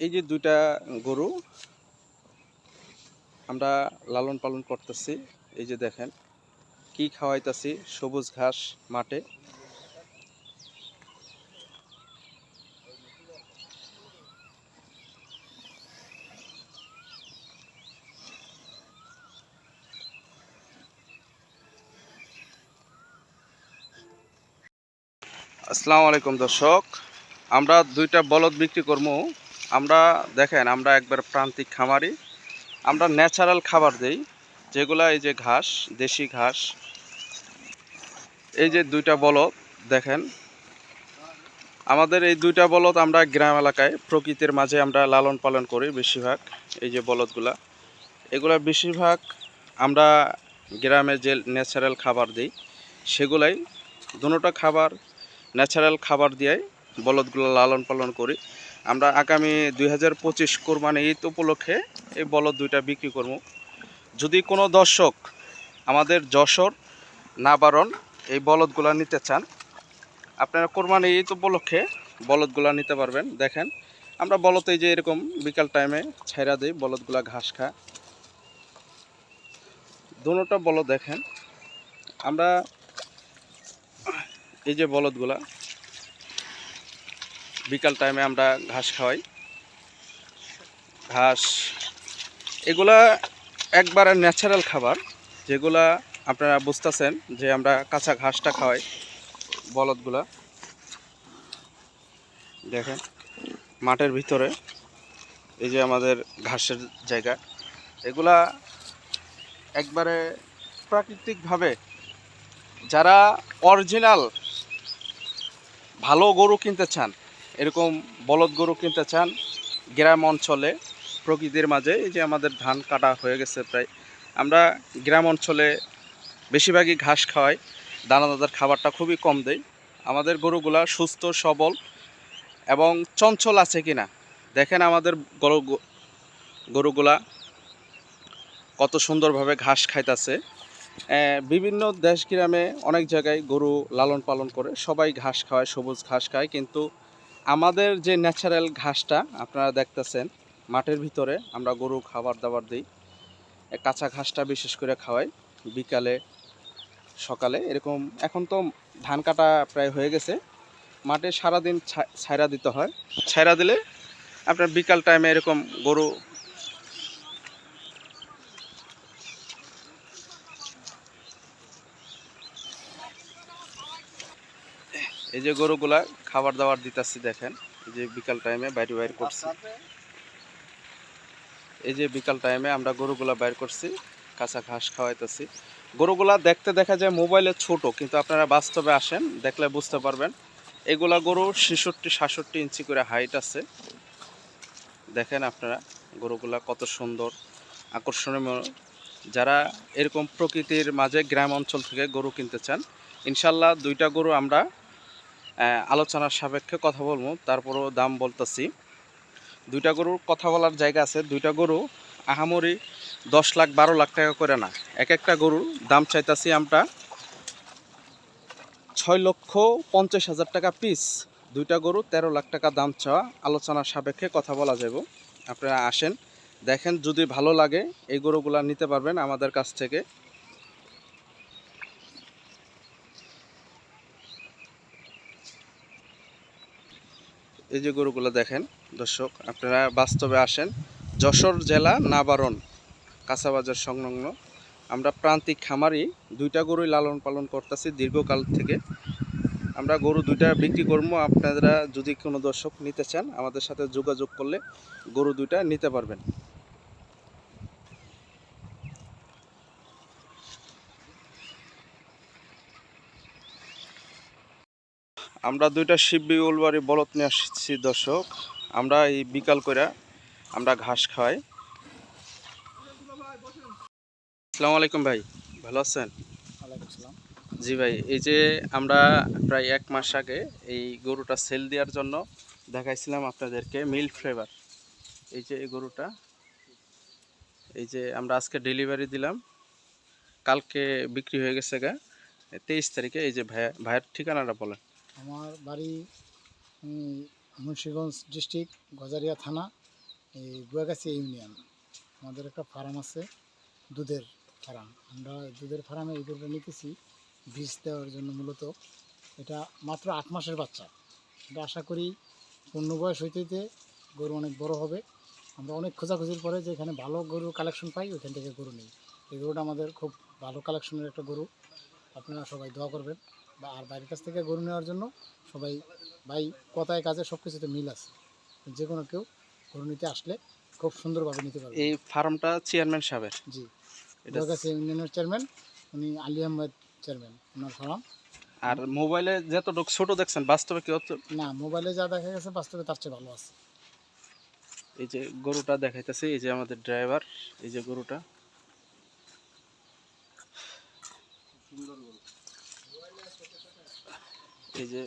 এই যে দুইটা গরু আমরা লালন পালন করতেছি, এই যে দেখেন, কি খাওয়াইতাছি, সবুজ ঘাস মাঠে। আসসালামু আলাইকুম দর্শক, আমরা দুইটা বলদ বিক্রি করব। আমরা দেখেন, আমরা একবার প্রান্তিক খামারি। আমরা ন্যাচারাল খাবার দেই, যেগুলা এই যে ঘাস, দেশি ঘাস। এই যে দুইটা বলদ, দেখেন। আমাদের এই দুইটা বলদ আমরা গ্রাম এলাকায়, প্রকৃতির মাঝে আমরা লালন পালন করি বেশিরভাগ, এই যে বলদগুলা। এগুলা বেশিরভাগ আমরা গ্রামে যে ন্যাচারাল খাবার দিই, সেগুলাই দুটোটা খাবার, ন্যাচারাল খাবার দিয়ে বলদগুলো লালন পালন করি। আমরা আগামী দুই হাজার পঁচিশ কোরবানি ঈদ উপলক্ষে এই বলদ দুইটা বিক্রি করব। যদি কোনো দর্শক আমাদের যশোর, নাবারণ এই বলদগুলো নিতে চান, আপনারা কোরবানি ঈদ উপলক্ষে বলদগুলো নিতে পারবেন। দেখেন, আমরা এই যে এরকম বিকাল টাইমে ছেড়া দিই, বলদগুলা ঘাস খা দুটোটা বলদ দেখেন, আমরা এই যে বলদগুলা বিকাল টাইমে আমরা ঘাস খাওয়াই। ঘাস, এগুলা একবারে ন্যাচারাল খাবার, যেগুলা আপনারা বুঝতেছেন যে আমরা কাঁচা ঘাসটা খাওয়াই, বলদগুলা। দেখেন, মাঠের ভিতরে, এই যে আমাদের ঘাসের জায়গা, এগুলা একবারে প্রাকৃতিকভাবে যারা অরিজিনাল ভালো গরু কিনতে চান এরকম বলদ গরু কিনতে চান গ্রাম অঞ্চলে, প্রকৃতির মাঝে, এই যে আমাদের ধান কাটা হয়ে গেছে প্রায়। আমরা গ্রাম অঞ্চলে বেশিরভাগই ঘাস খাওয়াই দানাদার খাবারটা খুবই কম দেই। আমাদের গরুগুলা সুস্থ, সবল এবং চঞ্চল আছে কিনা? দেখেন আমাদের গরু, গরুগুলা কত সুন্দরভাবে ঘাস খাইতেছে। বিভিন্ন দেশ গ্রামে অনেক জায়গায় গরু লালন পালন করে সবাই ঘাস খাওয়ায়, সবুজ ঘাস খায়, কিন্তু আমাদের যে ন্যাচারাল ঘাসটা, আপনারা দেখতেছেন, মাঠের ভিতরে আমরা গরু খাবার দাবার দিই। কাঁচা ঘাসটা বিশেষ করে খাওয়াই। বিকালে, সকালে, এরকম এখন তো ধান কাটা প্রায় হয়ে গেছে। মাঠে সারাদিন ছাইরা দিতে হয়। ছাইরা দিলে আপনার বিকাল টাইমে এরকম গরু এই যে গরুগুলা খাবার দাবার দিতেছি দেখেন যে বিকাল টাইমে বাইরে বাইর করছি। এই যে বিকাল টাইমে আমরা গরুগুলা বাইর করছি, কাঁচা ঘাস খাওয়াইতেছি। গরুগুলা দেখতে দেখা যায় মোবাইলে ছোট, কিন্তু আপনারা বাস্তবে আসেন, দেখলে বুঝতে পারবেন। এগুলা গরু ছেষট্টি, সাতষট্টি ইঞ্চি করে হাইট আছে। দেখেন আপনারা গরুগুলা কত সুন্দর, আকর্ষণীয় যারা এরকম প্রকৃতির মাঝে গ্রাম অঞ্চল থেকে গরু কিনতে চান, ইনশাল্লাহ দুইটা গরু আমরা আলোচনার সাপেক্ষে কথা বলব। তারপরও দাম বলতেছি। দুইটা গরুর কথা বলার জায়গা আছে। দুইটা গরু আহামরি দশ লাখ, বারো লাখ টাকা করে না। এক একটা গরুর দাম চাইতাছি আমরা ছয় লক্ষ পঞ্চাশ হাজার টাকা পিস। দুইটা গরু তেরো লাখ টাকা দাম চাওয়া। আলোচনার সাপেক্ষে কথা বলা যাব। আপনারা আসেন, দেখেন, যদি ভালো লাগে এই গরুগুলা নিতে পারবেন আমাদের কাছ থেকে। এই যে গরুগুলো দেখেন, দর্শক, আপনারা বাস্তবে আসেন। যশোর জেলা নাবারণ কাঁচাবাজার সংলগ্ন। আমরা প্রান্তিক খামারি, দুইটা গরুই লালন পালন করতেছি দীর্ঘকাল থেকে। আমরা গরু দুইটা বিক্রি করব। আপনারা যদি কোনো দর্শক নিতে চান, আমাদের সাথে যোগাযোগ করলে গরু দুইটা নিতে পারবেন। আমরা দুইটা শিববি উলবাড়ি বলদ নিয়ে আসছি দর্শক। আমরা এই বিকাল করে আমরা ঘাস খাওয়াই। আসসালামু আলাইকুম ভাই ভালো আছেন? জি ভাই এই যে আমরা প্রায় এক মাস আগে এই গরুটা সেল দেওয়ার জন্য দেখাইছিলাম আপনাদেরকে মিল ফ্লেভার। এই যে এই গরুটা এই যে আমরা আজকে ডেলিভারি দিলাম। কালকে বিক্রি হয়ে গেছে গা তেইশ তারিখে। এই যে ভাইয়া ভাইয়ের ঠিকানাটা বলেন। আমার বাড়ি মুন্সিগঞ্জ ডিস্ট্রিক্ট, গজারিয়া থানা, এই গুয়াগাছি ইউনিয়ন। আমাদের একটা ফার্ম আছে, দুধের ফার্ম। আমরা দুধের ফার্মে এই গরুটা নিতেছি, বীজ দেওয়ার জন্য মূলত। এটা মাত্র আট মাসের বাচ্চা। এটা আশা করি পূর্ণ বয়স হইতে হইতে গরু অনেক বড় হবে। আমরা অনেক খোঁজাখুঁজির পরে যে এখানে ভালো গরুর কালেকশন পাই, ওইখান থেকে গরু নিই। এই গরুটা আমাদের খুব ভালো কালেকশনের একটা গরু। আপনারা সবাই দোয়া করবেন। বা আর বাইরের কাছ থেকে গরু নেওয়ার জন্য সবাই ভাই কথায় কাজে সব কিছুতে মিল আছে। যে কোনো কেউ গরু নিতে আসলে খুব সুন্দরভাবে নিতে পারবে। এই ফার্মটা চেয়ারম্যান সাহেবের? জি। এটা গুয়াগাছি ইউনিয়নের চেয়ারম্যান উনি আলী আহমেদ চেয়ারম্যান ওনার ফার্ম। আর মোবাইলে যতটুকু ছোট দেখছেন বাস্তবে কি না মোবাইলে যা দেখা গেছে বাস্তবে তার চেয়ে ভালো আছে। এই যে গরুটা দেখাইতেছে এই যে আমাদের ড্রাইভার এই যে গরুটা। এই যে